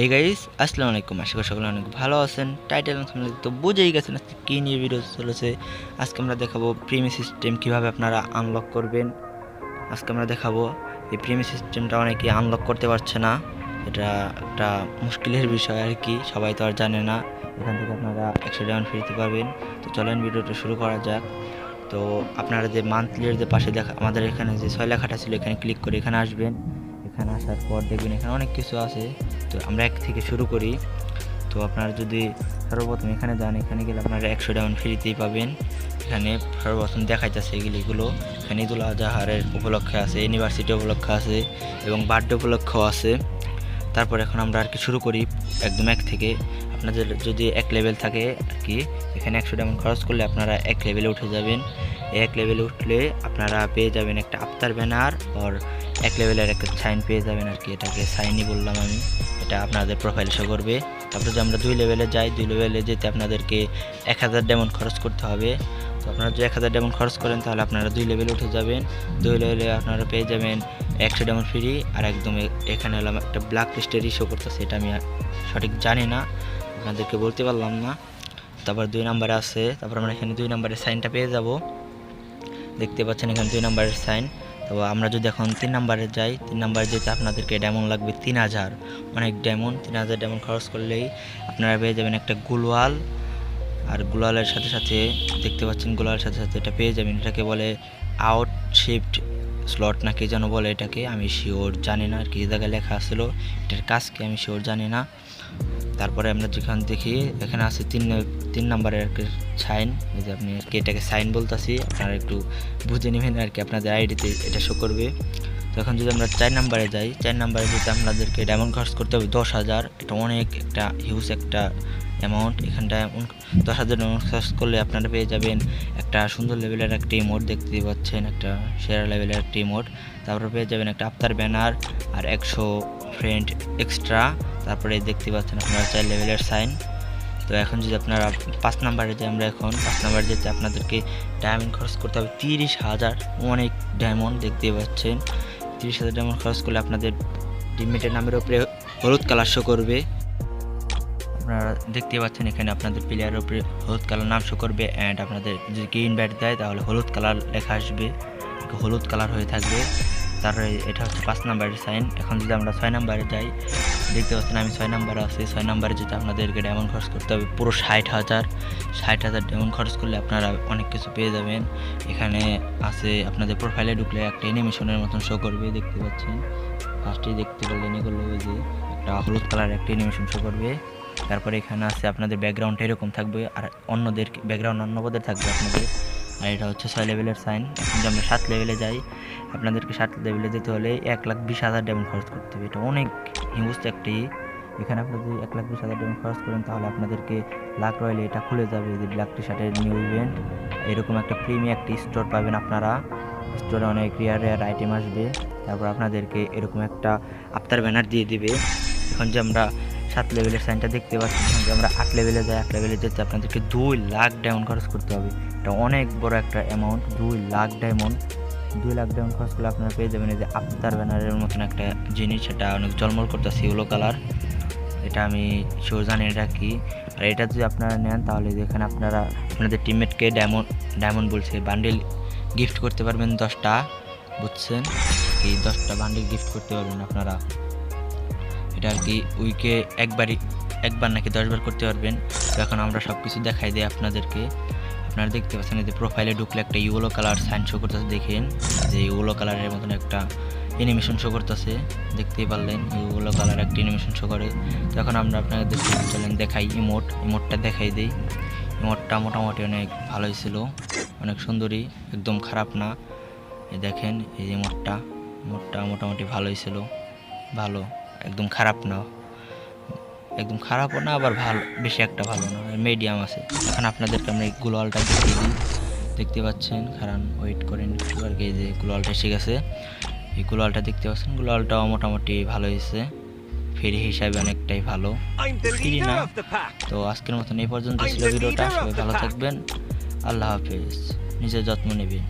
Hey guys আসসালামু আলাইকুম। আশা করি সকলে অনেক ভালো আছেন। টাইটেল তো বুঝেই গেছেন আজকে কী নিয়ে ভিডিও চলেছে। আজকে আমরা দেখাবো প্রিমি সিস্টেম কীভাবে আপনারা আনলক করবেন। আজকে আমরা দেখাবো এই প্রিমি সিস্টেমটা অনেকে আনলক করতে পারছে না। এটা একটা মুশকিলের বিষয় আর কি, সবাই তো আর জানে না। এখান থেকে আপনারা একশো ডাউন ফিরতে পারবেন। তো চলেন ভিডিওটা শুরু করা যাক। তো আপনারা যে মান্থলির যে পাশে দেখা আমাদের এখানে যে ছয় লেখাটা ছিল, এখানে ক্লিক করে এখানে আসবেন। এখানে আসার পর দেখবেন এখানে অনেক কিছু আছে। তো আমরা এক থেকে শুরু করি। তো আপনারা যদি সর্বপ্রথম এখানে যান, এখানে গেলে আপনারা একশো ডাউন ফ্রিতেই পাবেন। এখানে সর্বপ্রথম দেখাইতেছে এগুলিগুলো এখানে ঈদুল আজহারের উপলক্ষে আছে, ইউনিভার্সিটি উপলক্ষে আছে এবং বার্থডে উপলক্ষেও আছে। তারপর এখন আমরা আর কি শুরু করি একদম এক থেকে। আপনাদের যদি এক লেভেল থাকে আর কি, এখানে একশো ডায়মন্ড খরচ করলে আপনারা এক লেভেলে উঠে যাবেন। এক লেভেলে উঠলে আপনারা পেয়ে যাবেন একটা আফতার ব্যানার আর এক লেভেলের একটা সাইন পেয়ে যাবেন আর কি, এটাকে সাইনই বললাম আমি। এটা আপনাদের প্রোফাইল শো করবে। তারপরে যে আমরা দুই লেভেলে যাই, দুই লেভেলে যেতে আপনাদেরকে এক হাজার ডায়মন্ড খরচ করতে হবে। তো আপনারা যদি এক হাজার ডায়মন্ড খরচ করেন, তাহলে আপনারা দুই লেভেলে উঠে যাবেন। দুই লেভেলে আপনারা পেয়ে যাবেন একশো ডায়মন্ড ফ্রি আর একদম এখানে হলাম একটা ব্ল্যাক লিস্টেরই ইস্যু করতেছে, এটা আমি সঠিক জানি না, আপনাদেরকে বলতে পারলাম না। তারপর দুই নাম্বারে আছে, তারপর আমরা এখানে দুই নাম্বারের সাইনটা পেয়ে যাব। দেখতে পাচ্ছেন এখানে দুই নাম্বারের সাইন তো আমরা যদি এখন তিন নাম্বারে যাই, তিন নাম্বারে যেতে আপনাদেরকে ডায়মন্ড লাগবে তিন হাজার। অনেক ডায়মন্ড, তিন হাজার ডায়মন্ড খরচ করলেই আপনারা পেয়ে যাবেন একটা গুলওয়াল। আর গোলালের সাথে সাথে দেখতে পাচ্ছেন গোলালের সাথে সাথে এটা পেয়ে যাবেন। এটাকে বলে আউট শিফট স্লট না কে যেন বলে এটাকে, আমি শিওর জানি না আর কি। জায়গায় লেখা আসলো এটার কাজ কি আমি শিওর জানি না। তারপরে আমরা যেখান দেখি, এখানে আছে তিন তিন নাম্বারের সাইন যে আপনি কি এটাকে সাইন বলতেছি, আপনারা একটু বুঝে নেবেন আর কি আপনাদের আইডিতে এটা শো করবে। তো এখন যদি আমরা চার নাম্বারে যাই, চার নাম্বারে যদি আপনাদেরকে ডায়মন্ড খরচ করতে হবে দশ হাজার, এটা অনেক একটা হিউজ একটা অ্যামাউন্ট এখানটা দশ হাজার খরচ করলে আপনারা পেয়ে যাবেন একটা সুন্দর লেভেলের একটা ইমোট দেখতে পাচ্ছেন, একটা সেরা লেভেলের একটা ইমোট তারপরে পেয়ে যাবেন একটা আফতার ব্যানার আর একশো ফ্রেন্ড এক্সট্রা তারপরে দেখতে পাচ্ছেন আপনারা চার লেভেলের সাইন তো এখন যদি আপনারা পাঁচ নাম্বারে যাই আমরা এখন, পাঁচ নাম্বারে যেতে আপনাদেরকে ডায়মন্ড খরচ করতে হবে, তিরিশ হাজার অনেক ডায়মন্ড দেখতে পাচ্ছেন। তিরিশ হাজার ডায়মন্ড খরচ করলে আপনাদের টিমমেটের নামের উপরে হলুদ কালার শো করবে। আপনারা দেখতে পাচ্ছেন, এখানে আপনাদের প্লেয়ারের উপরে হলুদ কালার নাম শো করবে অ্যান্ড আপনাদের যদি কি ইনভাইট দেয়, তাহলে হলুদ কালার লেখা আসবে। হলুদ কালার হয়ে থাকবে। তারপরে এটা হচ্ছে পাঁচ নাম্বারের সাইন এখন যদি আমরা ছয় নাম্বারে যাই, দেখতে পাচ্ছেন আমি ছয় নাম্বারে আছি। ছয় নাম্বারে যেটা আপনাদেরকে ডায়মন্ড খরচ করতে হবে, পুরো ষাট হাজার। ষাট হাজার ডায়মন্ড খরচ করলে আপনারা অনেক কিছু পেয়ে যাবেন। এখানে আছে আপনাদের প্রোফাইলে ঢুকলে একটা অ্যানিমেশনের মতন শো করবে, দেখতে পাচ্ছেন। ফার্স্টেই দেখতে পারলেন এগুলো যে একটা হলুদ কালার একটা অ্যানিমেশন শো করবে। তারপরে এখানে আছে আপনাদের ব্যাকগ্রাউন্ডটা এরকম থাকবে, আর অন্যদের ব্যাকগ্রাউন্ড অন্যদের থাকবে আপনাদের। আর এটা হচ্ছে ছয় লেভেলের সাইন এখন যদি আমরা সাত লেভেলে যাই, আপনাদেরকে সাত লেভেলে যেতে হলে এক লাখ বিশ হাজার ডায়মন্ড খরচ করতে হবে। এটা অনেক হিউজ একটি, এখানে আপনারা যদি এক লাখ বিশ হাজার ডায়মন্ড খরচ করেন, তাহলে আপনাদেরকে লাখ রয়েলে এটা খুলে যাবে যে ব্ল্যাক টি শার্টের নিউ ইভেন্ট এরকম একটা প্রিমিয়াম একটি স্টোর পাবেন আপনারা। স্টোরে অনেক রেয়ার রেয়ার আইটেম আসবে। তারপর আপনাদেরকে এরকম একটা আফতার ব্যানার দিয়ে দিবে। এখন যে আমরা সাত লেভেলের সাইনটা দেখতে পাচ্ছি যে আমরা আট লেভেলে যাই, আট লেভেলে যেতে আপনাদেরকে দুই লাখ ডায়মন্ড খরচ করতে হবে। এটা অনেক বড় একটা অ্যামাউন্ট দুই লাখ ডায়মন্ড দুই লাখ ডায়মন্ড খরচ করলে আপনারা পেয়ে যাবেন এই যে আফতার ব্যানারের মতন একটা জিনিস, এটা অনেক জলমল করতেছে ইউলো কালার এটা আমি শিওর জানি এটা কি আর এটা যদি আপনারা নেন, তাহলে এখানে আপনারা আপনাদের টিমমেটকে ডায়মন্ড ডায়মন্ড বলছে বান্ডেল গিফট করতে পারবেন দশটা, বুঝছেন? কি দশটা বান্ডেল গিফট করতে পারবেন আপনারা। এটা আর কি উইকে একবারই, একবার নাকি দশবার করতে পারবেন। তো এখন আমরা সব কিছু দেখাই দিই আপনাদেরকে। আপনারা দেখতে পাচ্ছেন যে প্রোফাইলে ঢুকলে একটা ইউলো কালার সাইন শো করতেছে, দেখেন। যে ইউলো কালারের মতন একটা অ্যানিমেশন শো করতেছে, দেখতেই পারলেন। ইউলো কালার একটা অ্যানিমেশন শো করে। তো এখন আমরা আপনাদের চলেন দেখাই ইমোট ইমোটটা দেখাই দিই। ইমোটটা মোটামুটি অনেক ভালোই ছিল। অনেক সুন্দরী একদম খারাপ না। দেখেন, এই ইমোটটা ইমোটটা মোটামুটি ভালোই ছিল। ভালো। একদম খারাপ না। একদম খারাপও না আবার ভালো বেশি একটা ভালো না। মিডিয়াম আছে। এখন আপনাদেরকে আমরা এই গ্লোয়ালটা দেখিয়ে দিই। দেখতে পাচ্ছেন? কারণ ওয়েট করেন একটু আর কি যে গ্লোয়ালটা এসে গেছে। এই গ্লোয়ালটা দেখতে পাচ্ছেন? গ্লোয়ালটাও মোটামুটি ভালো হয়েছে। ফ্রি হিসাবে অনেকটাই ভালো। না. তো আজকের মতন এই পর্যন্ত ছিল ভিডিওটা। সবাই ভালো থাকবেন। আল্লাহ হাফিজ। নিজের যত্ন নেবেন।